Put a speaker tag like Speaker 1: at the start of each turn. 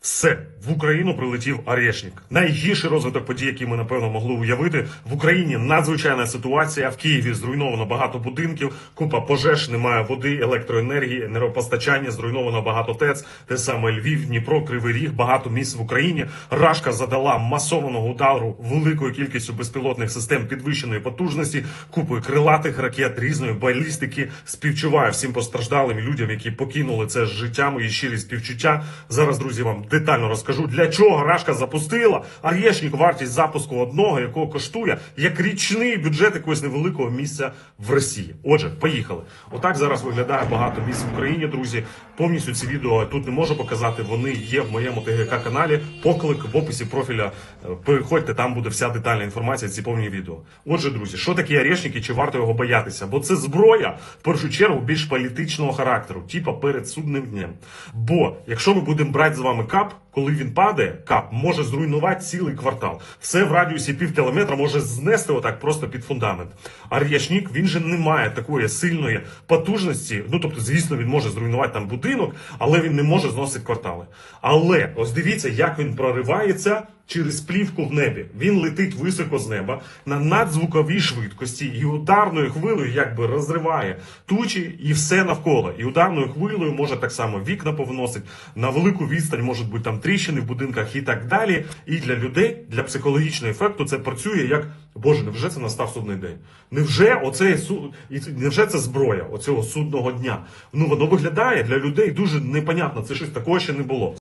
Speaker 1: Все в Україну прилетів Орешник. Найгірший розвиток подій, який ми напевно могли уявити. В Україні надзвичайна ситуація. В Києві зруйновано багато будинків, купа пожеж, немає води, електроенергії, енергопостачання, зруйновано багато ТЕЦ. Те саме Львів, Дніпро, Кривий Ріг, багато місць в Україні. Рашка задала масованого удару великою кількістю безпілотних систем підвищеної потужності, купою крилатих ракет, різної балістики. Співчуваю всім постраждалим людям, які покинули це з життям і щирі співчуття. Зараз, друзі, вам детально розкажу, для чого Рашка запустила Арєшнік вартість запуску одного, якого коштує як річний бюджет якогось невеликого місця в Росії. Отже, поїхали. Отак зараз виглядає багато місць в Україні, друзі. Повністю ці відео тут не можу показати. Вони є в моєму ТГК каналі. Поклик в описі профіля. Е, Переходьте, там буде вся детальна інформація. Ці повні відео. Отже, друзі, що таке Орешник і чи варто його боятися? Бо це зброя в першу чергу більш політичного характеру, типа перед судним днем. Бо якщо ми будемо брати з вами кап, коли він падає, кап може зруйнувати цілий квартал. Все в радіусі пів кілометра може знести отак просто під фундамент. А Р'ячнік, він же не має такої сильної потужності. Ну тобто, звісно, він може зруйнувати там будинок, але він не може зносити квартали. Але ось дивіться, як він проривається через плівку в небі. Він летить високо з неба на надзвуковій швидкості і ударною хвилею якби розриває тучі і все навколо. І ударною хвилею може так само вікна повносить на велику відстань, можуть бути там тріщини в будинках і так далі. І для людей, для психологічного ефекту, це працює як Боже, невже це настав судний день? Невже оце суд і невже це зброя оцього судного дня? Ну воно виглядає для людей дуже непонятно. Це щось такого ще не було.